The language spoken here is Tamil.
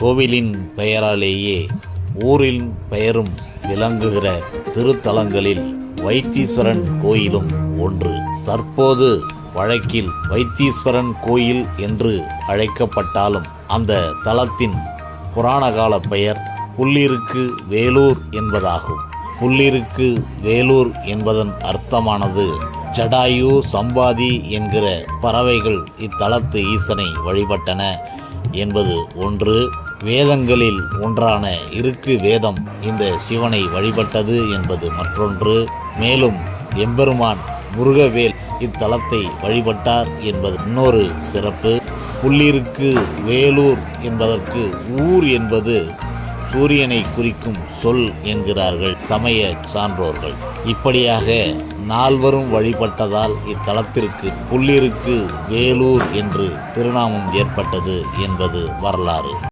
கோவிலின் பெயராலேயே ஊரின் பெயரும் விளங்குகிற திருத்தலங்களில் வைத்தீஸ்வரன் கோயிலும் ஒன்று. தற்போது வழக்கில் வைத்தீஸ்வரன் கோயில் என்று அழைக்கப்பட்டாலும் அந்த தலத்தின் புராணகால பெயர் புள்ளிருக்கு வேலூர் என்பதாகும். புள்ளிருக்கு வேலூர் என்பதன் அர்த்தமானது ஜடாயு சம்பாதி என்கிற பறவைகள் இத்தலத்து ஈசனை வழிபட்டன என்பது ஒன்று. வேதங்களில் ஒன்றான இருக்கு வேதம் இந்த சிவனை வழிபட்டது என்பது மற்றொன்று. மேலும் எம்பெருமான் முருகவேல் இத்தலத்தை வழிபட்டார் என்பது இன்னொரு சிறப்பு. புள்ளிருக்கு வேலூர் என்பதற்கு ஊர் என்பது சூரியனை குறிக்கும் சொல் என்கிறார்கள் சமய சான்றோர்கள். இப்படியாக நால்வரும் வழிபட்டதால் இத்தலத்திற்கு புள்ளிருக்கு வேலூர் என்று திருநாமம் ஏற்பட்டது என்பது வரலாறு.